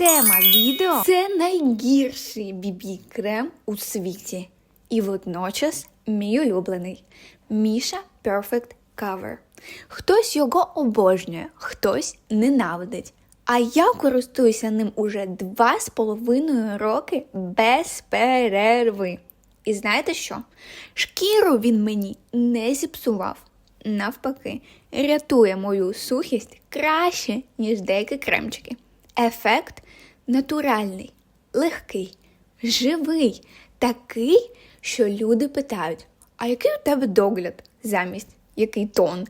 Тема відео це найгірший бібі крем у світі. І водночас мій улюблений Міша Perfect Cover. Хтось його обожнює, хтось ненавидить. А я користуюся ним уже два з половиною роки без перерви. І знаєте що? Шкіру він мені не зіпсував. Навпаки, рятує мою сухість краще, ніж деякі кремчики. Ефект натуральний, легкий, живий, такий, що люди питають: а який у тебе догляд замість який тон?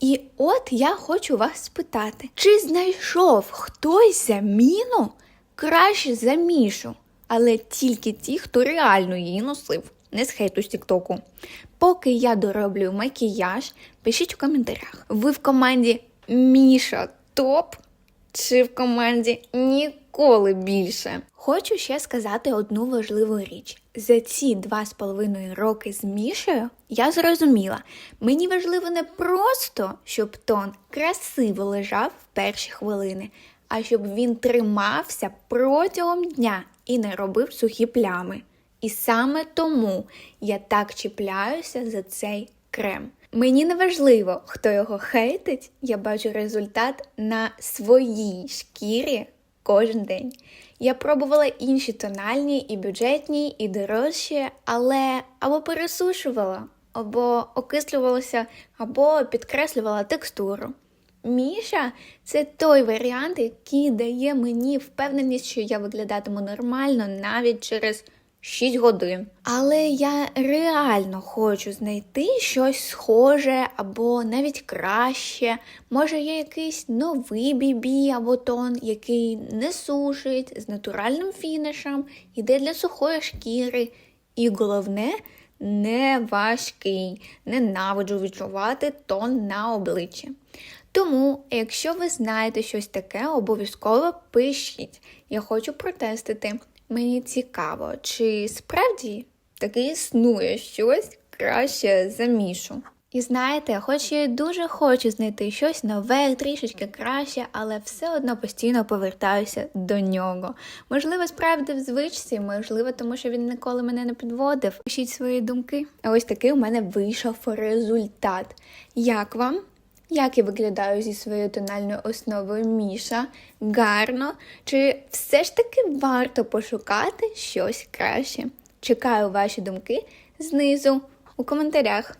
І от я хочу вас спитати, чи знайшов хтось заміну краще за Мішу, але тільки ті, хто реально її носив, не з хейту з Тіктоку. Поки я дороблю макіяж, пишіть у коментарях. Ви в команді Міша топ чи в команді ніколи більше. Хочу ще сказати одну важливу річ. За ці два з половиною роки з Мішею я зрозуміла, мені важливо не просто, щоб тон красиво лежав в перші хвилини, а щоб він тримався протягом дня і не робив сухі плями. І саме тому я так чіпляюся за цей крем. Мені не важливо, хто його хейтить, я бачу результат на своїй шкірі кожен день. Я пробувала інші тональні, і бюджетні, і дорожчі, але або пересушувала, або окислювалася, або підкреслювала текстуру. Міша це той варіант, який дає мені впевненість, що я виглядатиму нормально навіть через 6 годин. Але я реально хочу знайти щось схоже або навіть краще. Може, є якийсь новий бібі або тон, який не сушить з натуральним фінішем, іде для сухої шкіри. І головне, не важкий. Ненавиджу відчувати тон на обличчі. Тому, якщо ви знаєте щось таке, обов'язково пишіть. Я хочу протестити. Мені цікаво, чи справді таки існує щось краще за мішу. І знаєте, хоч я дуже хочу знайти щось нове, трішечки краще, але все одно постійно повертаюся до нього. Можливо, справді в звичці, можливо, тому що він ніколи мене не підводив. Пишіть свої думки. А ось такий у мене вийшов результат. Як вам? Як я виглядаю зі своєю тональною основою Міша? Гарно? Чи все ж таки варто пошукати щось краще? Чекаю ваші думки знизу у коментарях.